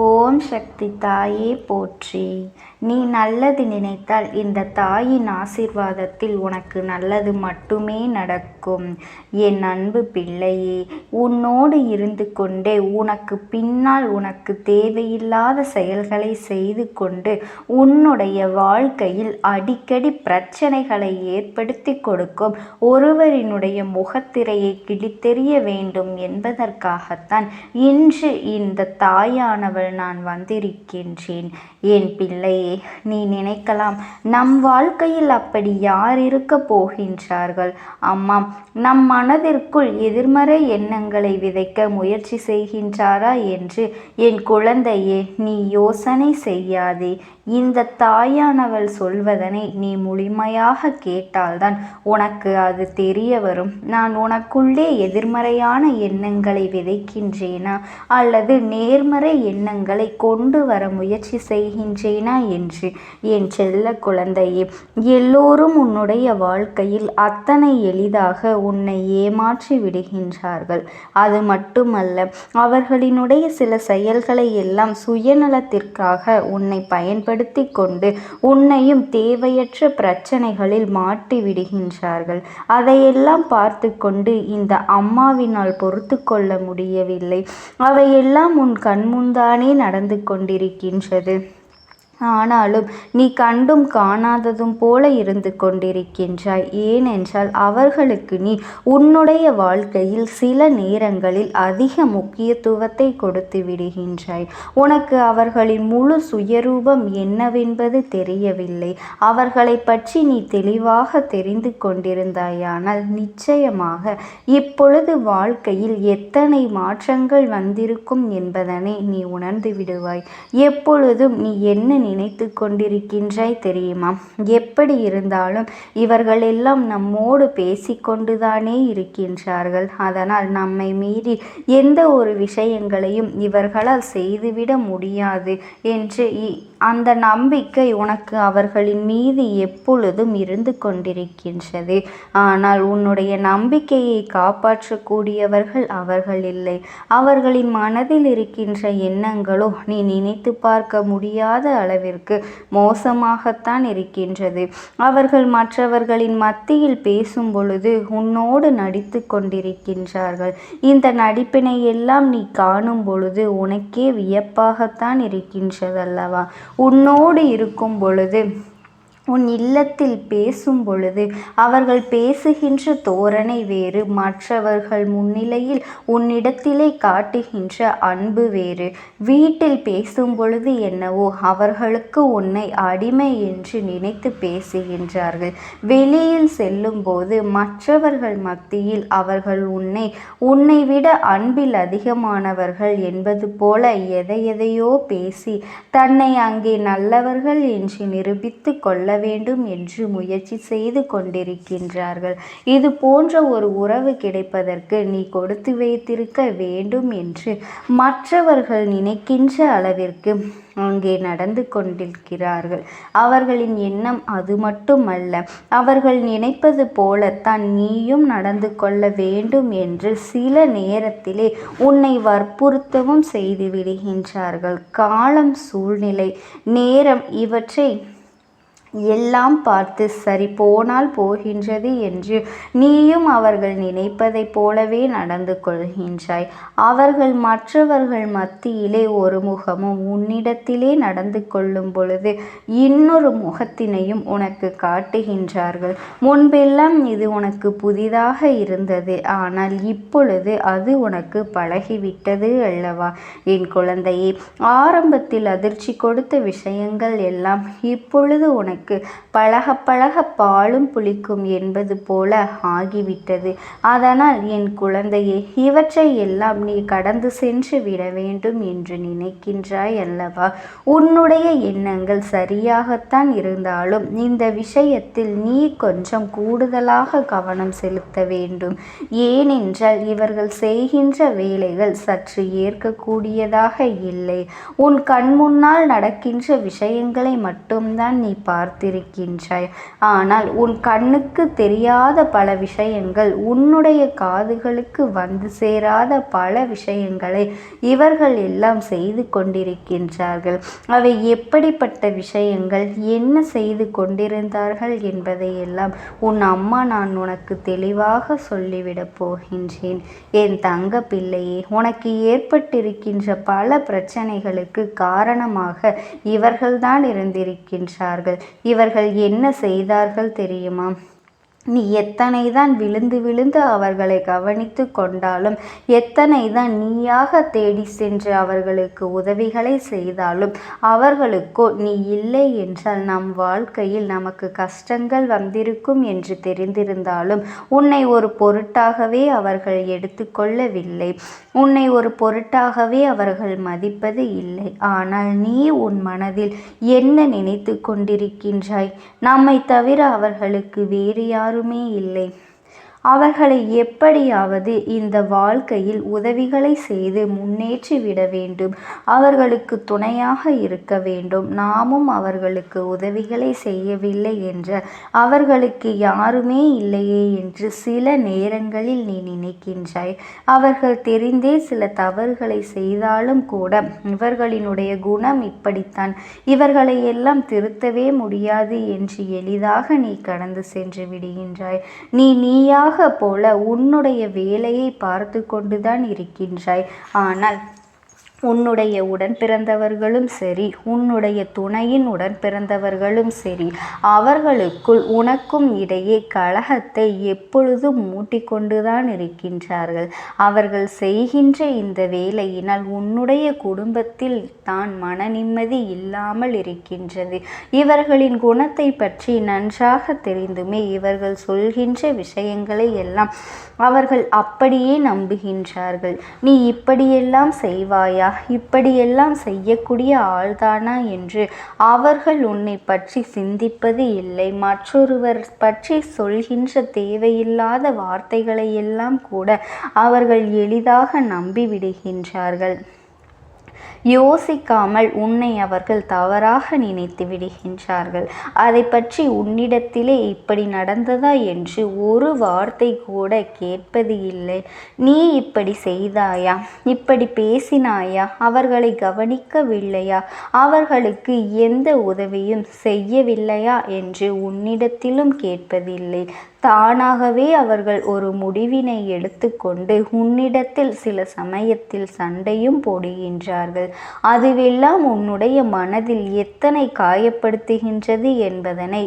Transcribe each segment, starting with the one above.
ஓம் சக்தி தாயே போற்றி. நீ நல்லது நினைத்தால் இந்த தாயின் ஆசீர்வாதத்தில் உனக்கு நல்லது மட்டுமே நடக்கும். என் அன்பு பிள்ளையே உன்னோடு இருந்து கொண்டே உனக்கு பின்னால் உனக்கு தேவையில்லாத செயல்களை செய்து கொண்டு உன்னுடைய வாழ்க்கையில் அடிக்கடி பிரச்சனைகளை ஏற்படுத்தி கொடுக்கும் ஒருவரினுடைய முகத்திரையை கிழித்தெறிய வேண்டும் என்பதற்காகத்தான் இன்று இந்த தாயானவள் நான் வந்திருக்கின்றேன். என் பிள்ளையே நீ நினைக்கலாம். நம் வாழ்க்கையில் அப்படி யார் இருக்க போகின்றார்கள்? அம்மா நம் மனதிற்குள் எதிர்மறை எண்ணங்களை விதைக்க முயற்சி செய்கின்றாரா என்று என் குழந்தையே நீ யோசனை செய்யாதே. இந்த தாயானவள் சொல்வதனை நீ முழுமையாக கேட்டால்தான் உனக்கு அது தெரிய வரும். நான் உனக்குள்ளே எதிர்மறையான எண்ணங்களை விதைக்கின்றேனா? அல்லது நேர்மறை எண்ண எண்ணங்களை கொண்டு வர முயற்சி செய்கின்றேனா என்று. என் செல்ல குழந்தையே எல்லோரும் உன்னுடைய வாழ்க்கையில் அத்தனை எளிதாக உன்னை ஏமாற்றி விடுகின்றார்கள். அது மட்டுமல்ல அவர்களினுடைய சில செயல்களை எல்லாம் சுயநலத்திற்காக உன்னை பயன்படுத்தி கொண்டு உன்னையும் தேவையற்ற பிரச்சனைகளில் மாட்டி விடுகின்றார்கள். அதையெல்லாம் பார்த்து கொண்டு இந்த அம்மாவினால் பொறுத்து கொள்ள முடியவில்லை. அவையெல்லாம் உன் தானே நடந்து கொண்டிருக்கின்றது. ஆனாலும் நீ கண்டும் காணாததும் போல இருந்து கொண்டிருக்கின்றாய். ஏனென்றால் அவர்களுக்கு நீ உன்னுடைய வாழ்க்கையில் சில நேரங்களில் அதிக முக்கியத்துவத்தை கொடுத்து விடுகின்றாய். உனக்கு அவர்களின் முழு சுயரூபம் என்னவென்பது தெரியவில்லை. அவர்களை பற்றி நீ தெளிவாக தெரிந்து கொண்டிருந்தாயானால் நிச்சயமாக இப்பொழுது வாழ்க்கையில் எத்தனை மாற்றங்கள் வந்திருக்கும் என்பதனை நீ உணர்ந்து விடுவாய். எப்பொழுதும் நீ என்ன நினைத்து கொண்டிருக்கின்றாய் தெரியுமா? எப்படி இருந்தாலும் இவர்கள் எல்லாம் நம்மோடு பேசிக்கொண்டுதானே இருக்கின்றார்கள். அதனால் நம்மை மீறி எந்த ஒரு விஷயங்களையும் இவர்களால் செய்துவிட முடியாது என்று அந்த நம்பிக்கை உனக்கு அவர்களின் மீது எப்பொழுதும் இருந்து கொண்டிருக்கின்றது. ஆனால் உன்னுடைய நம்பிக்கையை காப்பாற்றக்கூடியவர்கள் அவர்கள் இல்லை. அவர்களின் மனதில் இருக்கின்ற எண்ணங்களோ நீ நினைத்து பார்க்க முடியாத அளவிற்கு மோசமாகத்தான் இருக்கின்றது. அவர்கள் மற்றவர்களின் மத்தியில் பேசும் பொழுது உன்னோடு நடித்து கொண்டிருக்கின்றார்கள். இந்த நடிப்பினை எல்லாம் நீ காணும் பொழுது உனக்கே வியப்பாகத்தான் இருக்கின்றதல்லவா? உன்னோடு இருக்கும் பொழுது உன் இல்லத்தில் பேசும் பொழுது அவர்கள் பேசுகின்ற தோரணை வேறு மற்றவர்கள் முன்னிலையில் உன்னிடத்திலே காட்டுகின்ற அன்பு வேறு. வீட்டில் பேசும் பொழுது என்னவோ அவர்களுக்கு உன்னை அடிமை என்று நினைத்து பேசுகின்றார்கள். வெளியில் செல்லும்போது மற்றவர்கள் மத்தியில் அவர்கள் உன்னை உன்னை விட அன்பில் அதிகமானவர்கள் என்பது போல எதை எதையோ பேசி தன்னை அங்கே நல்லவர்கள் என்று நிரூபித்து கொள்ள வேண்டும் என்று முயற்சி செய்து கொண்டிருக்கின்றார்கள். இது போன்ற ஒரு உறவு கிடைப்பதற்கு நீ கொடுத்து வைத்திருக்க வேண்டும் என்று மற்றவர்கள் நினைக்கின்ற அளவிற்கு அங்கே நடந்து கொண்டிருக்கிறார்கள். அவர்களின் எண்ணம் அது மட்டுமல்ல அவர்கள் நினைப்பது போலத்தான் நீயும் நடந்து கொள்ள வேண்டும் என்று சில நேரத்திலே உன்னை வற்புறுத்தவும் செய்து விடுகின்றார்கள். காலம் சூழ்நிலை நேரம் இவற்றை எல்லாம் பார்த்து சரி போனால் போகின்றது என்று நீயும் அவர்கள் நினைப்பதைப் போலவே நடந்து கொள்கின்றாய். அவர்கள் மற்றவர்கள் மத்தியிலே ஒரு முகமும் உன்னிடத்திலே நடந்து கொள்ளும் பொழுது இன்னொரு முகத்தினையும் உனக்கு காட்டுகின்றார்கள். முன்பெல்லாம் இது உனக்கு புதிதாக இருந்தது. ஆனால் இப்பொழுது அது உனக்கு பழகிவிட்டது அல்லவா? என் குழந்தையே ஆரம்பத்தில் அதிர்ச்சி கொடுத்த விஷயங்கள் எல்லாம் இப்பொழுது உனக்கு அவனுக்கு பழக பழக பாலும் புளிக்கும் என்பது போல ஆகிவிட்டது. அதனால் என் குழந்தையே இவற்றை எல்லாம் நீ கடந்து சென்று விட வேண்டும் என்று நினைக்கின்றாய் அல்லவா? உன்னுடைய எண்ணங்கள் சரியாகத்தான் இருந்தாலும் இந்த விஷயத்தில் நீ கொஞ்சம் கூடுதலாக கவனம் செலுத்த வேண்டும். ஏனென்றால் இவர்கள் செய்கின்ற வேலைகள் சற்று ஏற்கக்கூடியதாக இல்லை. உன் கண் முன்னால் நடக்கின்ற விஷயங்களை மட்டும்தான் நீ பார்த்து பார்த்திருக்கின்றாய் ஆனால் உன் கண்ணுக்கு தெரியாத பல விஷயங்கள் உன்னுடைய காதுகளுக்கு வந்து சேராத பல விஷயங்களை இவர்கள் எல்லாம் செய்து கொண்டிருக்கின்றார்கள். அவை எப்படிப்பட்ட விஷயங்கள் என்ன செய்து கொண்டிருந்தார்கள் என்பதை எல்லாம் உன் அம்மா நான் உனக்கு தெளிவாக சொல்லிவிடப் போகின்றேன். என் தங்க பிள்ளையே உனக்கு ஏற்பட்டிருக்கின்ற பல பிரச்சனைகளுக்கு காரணமாக இவர்கள்தான் இருந்திருக்கின்றார்கள். இவர்கள் என்ன செய்தார்கள் தெரியுமா? நீ எத்தனை தான் விழுந்து விழுந்து அவர்களை கவனித்து கொண்டாலும் எத்தனை தான் நீயாக தேடி சென்று அவர்களுக்கு உதவிகளை செய்தாலும் அவர்களுக்கோ நீ இல்லை என்றால் நம் வாழ்க்கையில் நமக்கு கஷ்டங்கள் வந்திருக்கும் என்று தெரிந்திருந்தாலும் உன்னை ஒரு பொருட்டாகவே அவர்கள் எடுத்துக்கொள்ளவில்லை உன்னை ஒரு பொருட்டாகவே அவர்கள் மதிப்பது இல்லை. ஆனால் நீ உன் மனதில் என்ன நினைத்து கொண்டிருக்கின்றாய்? நம்மை தவிர அவர்களுக்கு வேறு யார் யாருமே இல்லை. அவர்களை எப்படியாவது இந்த வாழ்க்கையில் உதவிகளை செய்து முன்னேற்றி விட வேண்டும். அவர்களுக்கு துணையாக இருக்க வேண்டும். நாமும் அவர்களுக்கு உதவிகளை செய்யவில்லை என்ற அவர்களுக்கு யாருமே இல்லையே என்று சில நேரங்களில் நீ நினைக்கின்றாய். அவர்கள் தெரிந்தே சில தவறுகளை செய்தாலும் கூட இவர்களினுடைய குணம் இப்படித்தான். இவர்களை எல்லாம் திருத்தவே முடியாது என்று எளிதாக நீ கடந்து சென்று விடுகின்றாய். நீ நீயாக போல உன்னுடைய வேலையை பார்த்து கொண்டுதான் இருக்கின்றாய். ஆனால் உன்னுடைய உடன் பிறந்தவர்களும் சரி உன்னுடைய துணையின் உடன் பிறந்தவர்களும் சரி அவர்களுக்குள் உனக்கும் இடையே கலகத்தை எப்பொழுதும் மூட்டிக்கொண்டுதான் இருக்கின்றார்கள். அவர்கள் செய்கின்ற இந்த வேலையினால் உன்னுடைய குடும்பத்தில் தான் மன நிம்மதி இல்லாமல் இருக்கின்றது. இவர்களின் குணத்தை பற்றி நன்றாக தெரிந்துமே இவர்கள் சொல்கின்ற விஷயங்களை எல்லாம் அவர்கள் அப்படியே நம்புகின்றார்கள். நீ இப்படியெல்லாம் செய்வாயா? இப்படியெல்லாம் செய்யக்கூடிய ஆள்தானா என்று அவர்கள் உன்னை பற்றி சிந்திப்பது இல்லை. மற்றொருவர் பற்றி சொல்கின்ற தேவையில்லாத வார்த்தைகளை எல்லாம் கூட அவர்கள் எளிதாக நம்பிவிடுகின்றார்கள். யோசிக்காமல் உன்னை அவர்கள் தவறாக நினைத்து விடுகின்றார்கள். அதை பற்றி உன்னிடத்திலே இப்படி நடந்ததா என்று ஒரு வார்த்தை கூட கேட்பது இல்லை. நீ இப்படி செய்தாயா? இப்படி பேசினாயா? அவர்களை கவனிக்கவில்லையா? அவர்களுக்கு எந்த உதவியும் செய்யவில்லையா? என்று உன்னிடத்திலும் கேட்பதில்லை. தானாகவே அவர்கள் ஒரு முடிவினை எடுத்துக்கொண்டு உன்னிடத்தில் சில சமயத்தில் சண்டையும் போடுகின்றார்கள். அதுவெல்லாம் உன்னுடைய மனதில் எத்தனை காயப்படுத்துகின்றது என்பதனை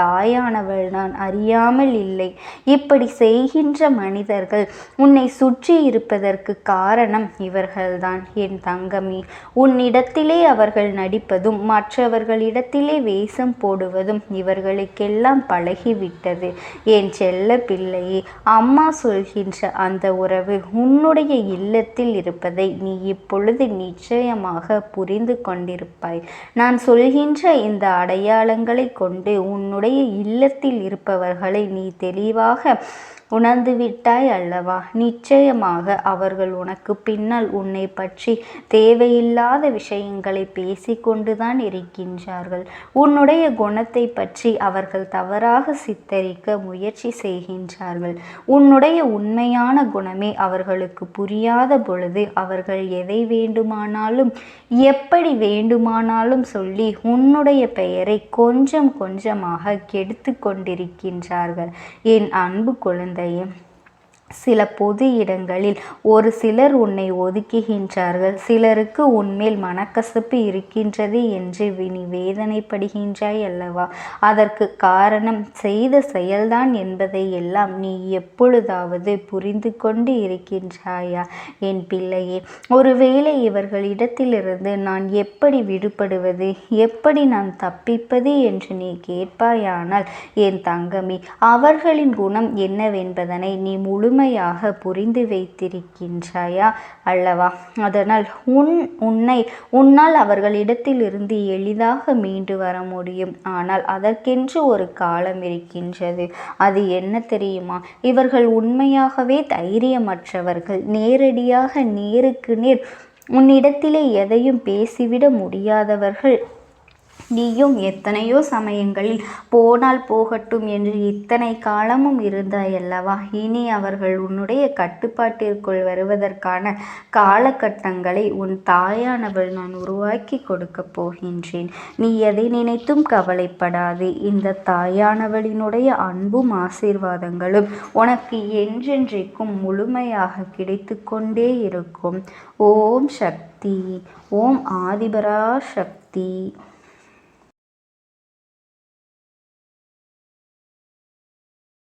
தாயானவள் நான் அறியாமல் இல்லை. இப்படி செய்கின்ற மனிதர்கள் உன்னை சுற்றி இருப்பதற்கு காரணம் இவர்கள்தான். என் தங்கமி உன்னிடத்திலே அவர்கள் நடிப்பதும் மற்றவர்களிடத்திலே வேஷம் போடுவதும் இவர்களுக்கெல்லாம் பழகிவிட்டது. என் செல்ல பிள்ளையே அம்மா சொல்கின்ற அந்த உறவு உன்னுடைய இல்லத்தில் இருப்பதை நீ இப்பொழுது நிச்சயமாக புரிந்து கொண்டிருப்பாய். நான் சொல்கின்ற இந்த அடையாளங்களை கொண்டு உன்னுடைய இல்லத்தில் இருப்பவர்களை நீ தெளிவாக உணர்ந்து விட்டாய் அல்லவா? நிச்சயமாக அவர்கள் உனக்கு பின்னால் உன்னை பற்றி தேவையில்லாத விஷயங்களை பேசிக்கொண்டுதான் இருக்கின்றார்கள். உன்னுடைய குணத்தை பற்றி அவர்கள் தவறாக சித்தரிக்க முயற்சி செய்கின்றார்கள். உன்னுடைய உண்மையான குணமே அவர்களுக்கு புரியாத பொழுது அவர்கள் எதை வேண்டுமானாலும் எப்படி வேண்டுமானாலும் சொல்லி உன்னுடைய பெயரை கொஞ்சம் கொஞ்சமாக கெடுத்து கொண்டிருக்கின்றார்கள். என் அன்பு குழந்தை குழந்தையே சில பொது இடங்களில் ஒரு சிலர் உன்னை ஒதுக்குகின்றார்கள். சிலருக்கு உன்மேல் மனக்கசப்பு இருக்கின்றது என்று நீ வேதனைப்படுகின்றாய் அல்லவா? அதற்கு காரணம் செய்த செயல்தான் என்பதை எல்லாம் நீ எப்பொழுதாவது புரிந்து கொண்டு இருக்கின்றாயா? என் பிள்ளையே ஒருவேளை இவர்களிடத்திலிருந்து நான் எப்படி விடுபடுவது? எப்படி நான் தப்பிப்பது என்று நீ கேட்பாயானால் என் தங்கமி அவர்களின் குணம் என்னவென்பதனை நீ முழுமை முழுமையாக புரிந்து வைத்திருக்கின்றாயா அல்லவா? அதனால் உன் உன்னை உன்னால் அவர்களிடத்திலிருந்து எளிதாக மீண்டு வர முடியும். ஆனால் அதற்கென்று ஒரு காலம் இருக்கின்றது. அது என்ன தெரியுமா? இவர்கள் உண்மையாகவே தைரியமற்றவர்கள். நேரடியாக நேருக்கு நேர் உன்னிடத்திலே எதையும் பேசிவிட முடியாதவர்கள். நீயும் எத்தனையோ சமயங்களில் போனால் போகட்டும் என்று இத்தனை காலமும் இருந்தாயல்லவா? இனி அவர்கள் உன்னுடைய கட்டுப்பாட்டிற்குள் வருவதற்கான காலகட்டங்களை உன் தாயானவள் நான் உருவாக்கி கொடுக்கப் போகின்றேன். நீ எதை நினைத்தும் கவலைப்படாதே. இந்த தாயானவளினுடைய அன்பும் ஆசீர்வாதங்களும் உனக்கு என்றென்றைக்கும் முழுமையாக கிடைத்து கொண்டே இருக்கும். ஓம் சக்தி ஓம் ஆதிபரா சக்தி.